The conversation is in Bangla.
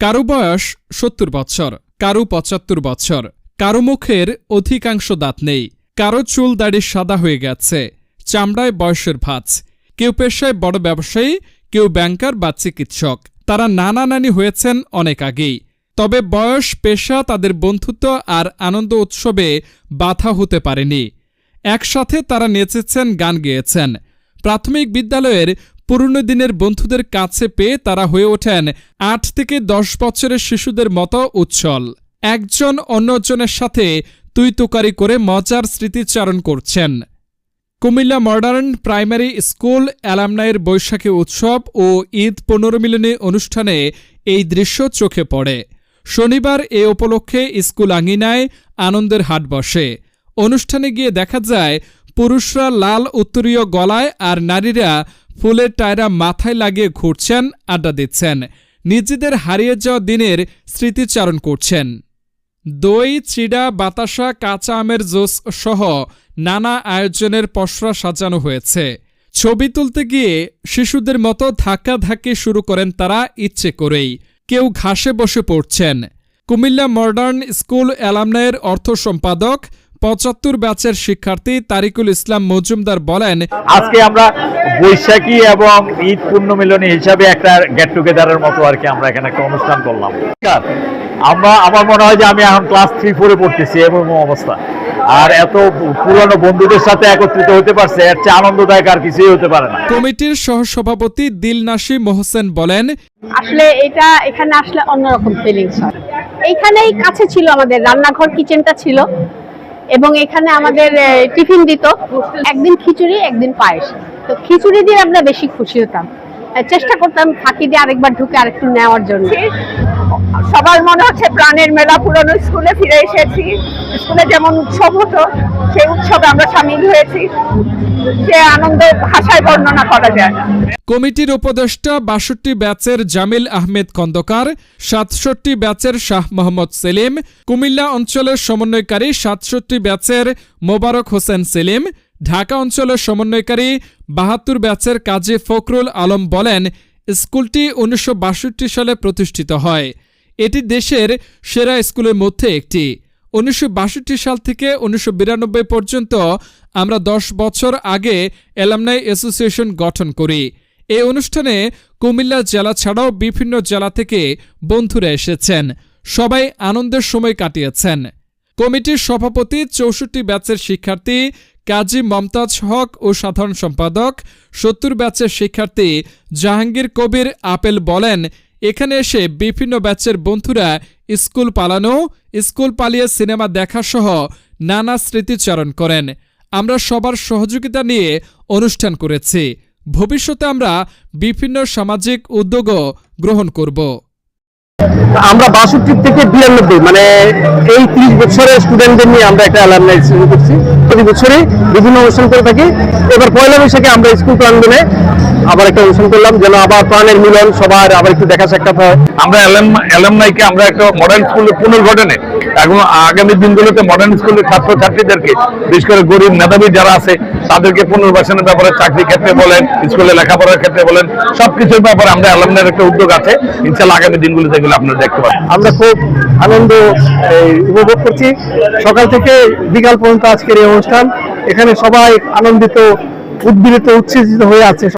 কারও বয়স সত্তর বছর কারও পঁচাত্তর বছর কারও মুখের অধিকাংশ দাঁত নেই, কারও চুল দাড়ি সাদা হয়ে গেছে, চামড়ায় বয়সের ভাঁজ, কেউ পেশায় বড় ব্যবসায়ী, কেউ ব্যাংকার বা চিকিৎসক, তারা নানা নানি হয়েছেন অনেক আগেই, তবে বয়স, পেশা, তাদের বন্ধুত্ব আর আনন্দ উৎসবে বাধা হতে পারেনি। একসাথে তারা নেচেছেন, গান গেয়েছেন। প্রাথমিক বিদ্যালয়ের পুরনো দিনের বন্ধুদের কাছে পেয়ে তারা হয়ে ওঠেন আট থেকে দশ বছরের শিশুদের মতো উচ্ছল। একজন অন্যজনের সাথে তুই তুকারি করে মজার স্মৃতিচারণ করছেন। কুমিল্লা মডার্ন প্রাইমারি স্কুল অ্যালামনাইয়ের বৈশাখী উৎসব ও ঈদ পুনর্মিলনী অনুষ্ঠানে এই দৃশ্য চোখে পড়ে। শনিবার এ উপলক্ষে স্কুল আঙ্গিনায় আনন্দের হাট বসে। অনুষ্ঠানে গিয়ে দেখা যায় পুরুষরা লাল উত্তরীয় গলায় আর নারীরা ফুলের টায়রা মাথায় লাগিয়ে ঘুরছেন, আড্ডা দিচ্ছেন। নিজেদের হারিয়ে যাওয়া দিনের স্মৃতিচারণ করছেন। দই, চিড়া, বাতাসা, কাঁচা আমের জোস সহ নানা আয়োজনের পসরা সাজানো হয়েছে। ছবি তুলতে গিয়ে শিশুদের মতো ধাক্কাধাক্কি শুরু করেন তারা ইচ্ছে করেই। কেউ ঘাসে বসে পড়ছেন। কুমিল্লা মডার্ন স্কুল অ্যালামনায়ের অর্থ সম্পাদক পঁচাত্তর ব্যাচের শিক্ষার্থী তারিকুল ইসলাম মজুমদার বলেন আজকে আমরা বৈশাখী এবং ঈদ পূর্ণমিলনী হিসাবে একটা গেট টুগেদারের মতো আর কি আমরা এখানে একটা অনুষ্ঠান করলাম। আমরা আমার মনে হয় যে আমি এখন ক্লাস থ্রি ফোরে পড়তেছি এরকম অবস্থা। আর এত পুরনো বন্ধুদের সাথে একত্রিত হতে পারছে এর চেয়ে আনন্দদায়ক আর কিছুই হতে পারে না। কমিটির সহসভাপতি দিলনাসি মোহসেন বলেন আসলে এটা এখানে আসলে অন্যরকম ফিলিংস হয়। এইখানেই কাছে ছিল আমাদের রান্নাঘর কিচেনটা ছিল। এবং এখানে আমাদের টিফিন দিত। একদিন খিচুড়ি, একদিন পায়েস। তো খিচুড়ি দিয়ে আমরা বেশি খুশি হতাম। চেষ্টা করতাম ফাঁকি দিয়ে আরেকবার ঢুকে আরেকটু নেওয়ার জন্য। সবার মনে হচ্ছে প্রাণের মেলা পুরনো স্কুলে ফিরে এসেছি। স্কুলে যেমন উৎসব হতো, সেই উৎসবে আমরা সামিল হয়েছি। সে আনন্দ ভাষায় বর্ণনা করা যায় না। কমিটির উপদেষ্টা বাষট্টি ব্যাচের জামিল আহমেদ খন্দকার, সাতষট্টি ব্যাচের শাহ মোহাম্মদ সেলিম, কুমিল্লা অঞ্চলের সমন্বয়কারী সাতষট্টি ব্যাচের মোবারক হোসেন সেলিম, ঢাকা অঞ্চলের সমন্বয়কারী বাহাত্তর ব্যাচের কাজী ফখরুল আলম বলেন, স্কুলটি উনিশশো বাষট্টি সালে প্রতিষ্ঠিত হয়। এটি দেশের সেরা স্কুলের মধ্যে একটি। উনিশশো বাষট্টি সাল থেকে উনিশশো বিরানব্বই পর্যন্ত আমরা দশ বছর আগে অ্যালামনাই অ্যাসোসিয়েশন গঠন করি। এই অনুষ্ঠানে কুমিল্লা জেলা ছাড়াও বিভিন্ন জেলা থেকে বন্ধুরা এসেছেন। সবাই আনন্দের সময় কাটিয়েছেন। কমিটির সভাপতি চৌষট্টি ব্যাচের শিক্ষার্থী কাজী মমতাজ হক ও সাধারণ সম্পাদক সত্তর ব্যাচের শিক্ষার্থী জাহাঙ্গীর কবির আপেল বলেন এখানে এসে বিভিন্ন ব্যাচের বন্ধুরা স্কুল পালানো, স্কুল পালিয়ে সিনেমা দেখা সহ নানা স্মৃতিচারণ করেন। আমরা সবার সহযোগিতা নিয়ে অনুষ্ঠান করেছি। ভবিষ্যতে আমরা বিভিন্ন সামাজিক উদ্যোগও গ্রহণ করব। আমরা বাষট্টি থেকে বিরানব্বই মানে এই ত্রিশ বছরের স্টুডেন্টদের নিয়ে আমরা একটা অ্যালামনাই শুরু করছি। প্রতি বছরই বিভিন্ন অনুষ্ঠান করে থাকি। এবার পয়লা বৈশাখে আমরা স্কুল প্রাঙ্গনে আবার একটা অনুষ্ঠান করলাম, যেন আবার প্রাণের মিলন, সবার আবার একটু দেখা সাক্ষাৎ হয়। আমরা অ্যালামনাইকে আমরা একটা মডার্ন স্কুলের পুনর্গঠনে, এখন আগামী দিনগুলোতে মডার্ন স্কুলের ছাত্র ছাত্রীদেরকে বিশেষ করে গরিব মেধাবী যারা আছে তাদেরকে পুনর্বাসনের ব্যাপারে চাকরি ক্ষেত্রে বলেন, স্কুলে লেখাপড়ার ক্ষেত্রে বলেন, সবকিছুর ব্যাপারে আমরা অ্যালামনের একটা উদ্যোগ আছে। ইনশাল্লাহ আগামী দিনগুলো এগুলো আপনারা দেখতে পাবেন। আমরা খুব আনন্দ উপভোগ করছি। সকাল থেকে বিকাল পর্যন্ত আজকের এই অনুষ্ঠান। এখানে সবাই আনন্দিত উদ্বিলিত উচ্ছ্বসিত হয়ে আছে।